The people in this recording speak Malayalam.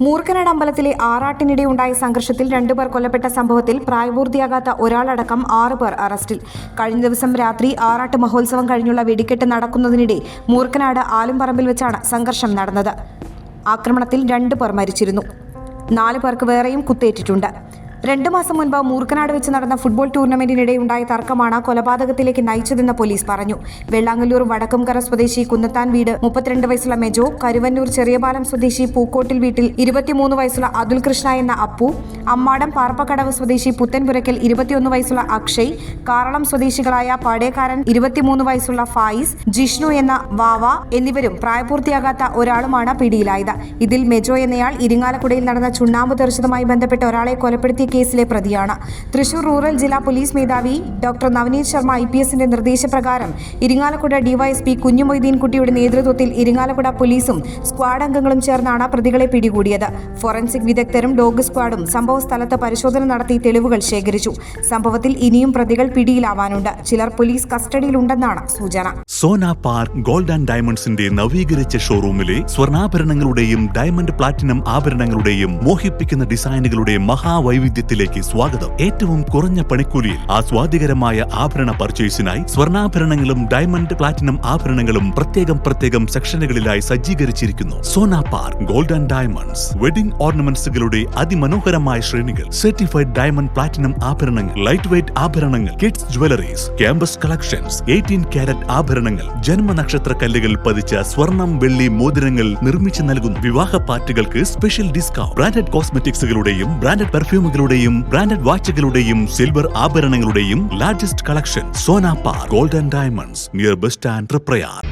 മൂർക്കനാട് അമ്പലത്തിലെ ആറാട്ടിനിടെ ഉണ്ടായ സംഘർഷത്തിൽ രണ്ടുപേർ കൊല്ലപ്പെട്ട സംഭവത്തിൽ പ്രായപൂർത്തിയാകാത്ത ഒരാളടക്കം ആറ് പേർ അറസ്റ്റിൽ. കഴിഞ്ഞ ദിവസം രാത്രി ആറാട്ട് മഹോത്സവം കഴിഞ്ഞുള്ള വെടിക്കെട്ട് നടക്കുന്നതിനിടെ മൂർക്കനാട് ആലുംപറമ്പിൽ വെച്ചാണ് സംഘർഷം നടന്നത്. ആക്രമണത്തിൽ രണ്ടു പേർ മരിച്ചിരുന്നു. നാല് പേർക്ക് വേറെയും കുത്തേറ്റിട്ടുണ്ട്. രണ്ടു മാസം മുൻപ് മൂർക്കനാട് വെച്ച് നടന്ന ഫുട്ബോൾ ടൂർണമെന്റിനിടെ ഉണ്ടായ തർക്കമാണ് കൊലപാതകത്തിലേക്ക് നയിച്ചതെന്ന് പോലീസ് പറഞ്ഞു. വെള്ളാങ്ങല്ലൂർ വടക്കംകര സ്വദേശി കുന്നത്താൻ വീട് മുപ്പത്തിരണ്ട് വയസ്സുള്ള മെജോ കരുവന്നൂർ ചെറിയപാലം സ്വദേശി പൂക്കോട്ടിൽ വീട്ടിൽ ഇരുപത്തിമൂന്ന് വയസ്സുള്ള അതുൽ കൃഷ്ണ എന്ന അപ്പു അമ്മാടം പാർപ്പക്കടവ് സ്വദേശി പുത്തൻപുരക്കൽ ഇരുപത്തിയൊന്ന് വയസ്സുള്ള അക്ഷയ് കാറളം സ്വദേശികളായ പാടേക്കാരൻ ഇരുപത്തിമൂന്ന് വയസ്സുള്ള ഫായിസ് ജിഷ്ണു എന്ന വാവ എന്നിവരും പ്രായപൂർത്തിയാകാത്ത ഒരാളുമാണ് പിടിയിലായത്. ഇതിൽ മെജോ എന്നയാൾ ഇരിങ്ങാലക്കുടയിൽ നടന്ന ചുണ്ണാമ്പ് തെറിച്ചതുമായി ബന്ധപ്പെട്ട ഒരാളെ കൊലപ്പെടുത്തിയ കേസിലെ പ്രതിയാണ്. തൃശൂർ റൂറൽ ജില്ലാ പോലീസ് മേധാവി doctor Navneet Sharma I P എസിന്റെ നിർദ്ദേശപ്രകാരം ഇരിങ്ങാലക്കുട ഡിവൈഎസ്പി കുഞ്ഞുമൊയ്തീൻകുട്ടിയുടെ നേതൃത്വത്തിൽ ഇരിങ്ങാലക്കുട പോലീസും സ്ക്വാഡ് അംഗങ്ങളും ചേർന്നാണ് പ്രതികളെ പിടികൂടിയത്. ഫോറൻസിക് വിദഗ്ധരും ഡോഗ് സ്ക്വാഡും സംഭവ സ്ഥലത്ത് പരിശോധന നടത്തി തെളിവുകൾ ശേഖരിച്ചു. സംഭവത്തിൽ ഇനിയും പ്രതികൾ പിടിയിലാവാനുണ്ട്. ചിലർ പോലീസ് കസ്റ്റഡിയിലുണ്ടെന്നാണ് സൂചന. സോന പാർക്ക് ഗോൾഡ് ആൻഡ് ഡയമണ്ട്സിന്റെ നവീകരിച്ച ഷോറൂമിലെ സ്വർണാഭരണങ്ങളുടെയും ഡയമണ്ട് പ്ലാറ്റിനം ആഭരണങ്ങളുടെയും മോഹിപ്പിക്കുന്ന ഡിസൈനുകളുടെ മഹാവൈവിധ്യത്തിലേക്ക് സ്വാഗതം. ഏറ്റവും കുറഞ്ഞ പണിക്കൂലിയിൽ ആസ്വാദികരമായ ആഭരണ പർച്ചേസിനായി സ്വർണാഭരണങ്ങളും ഡയമണ്ട് പ്ലാറ്റിനം ആഭരണങ്ങളും പ്രത്യേകം പ്രത്യേകം സെക്ഷനുകളിലായി സജ്ജീകരിച്ചിരിക്കുന്നു. Sona park gold and diamonds wedding ഓർണമെന്റ്സുകളുടെ അതിമനോഹരമായ ശ്രേണികൾ സർട്ടിഫൈഡ് ഡയമണ്ട് പ്ലാറ്റിനം ആഭരണങ്ങൾ ലൈറ്റ് വെയ്റ്റ് ആഭരണങ്ങൾ kids jewelleries campus collections eighteen carat ആഭരണങ്ങൾ ജന്മനക്ഷത്ര കല്ലുകൾ പതിച്ച സ്വർണം വെള്ളി മോതിരങ്ങൾ നിർമ്മിച്ചു നൽകുന്നു. വിവാഹ പാർട്ടികൾക്ക് സ്പെഷ്യൽ ഡിസ്കൗണ്ട് ബ്രാൻഡഡ് കോസ്മെറ്റിക്സുകളുടെയും ബ്രാൻഡഡ് പെർഫ്യൂമുകളുടെയും ബ്രാൻഡഡ് വാച്ചുകളുടെയും silver ആഭരണങ്ങളുടെയും largest collection Sonapar golden gold diamonds near bus stand Prayar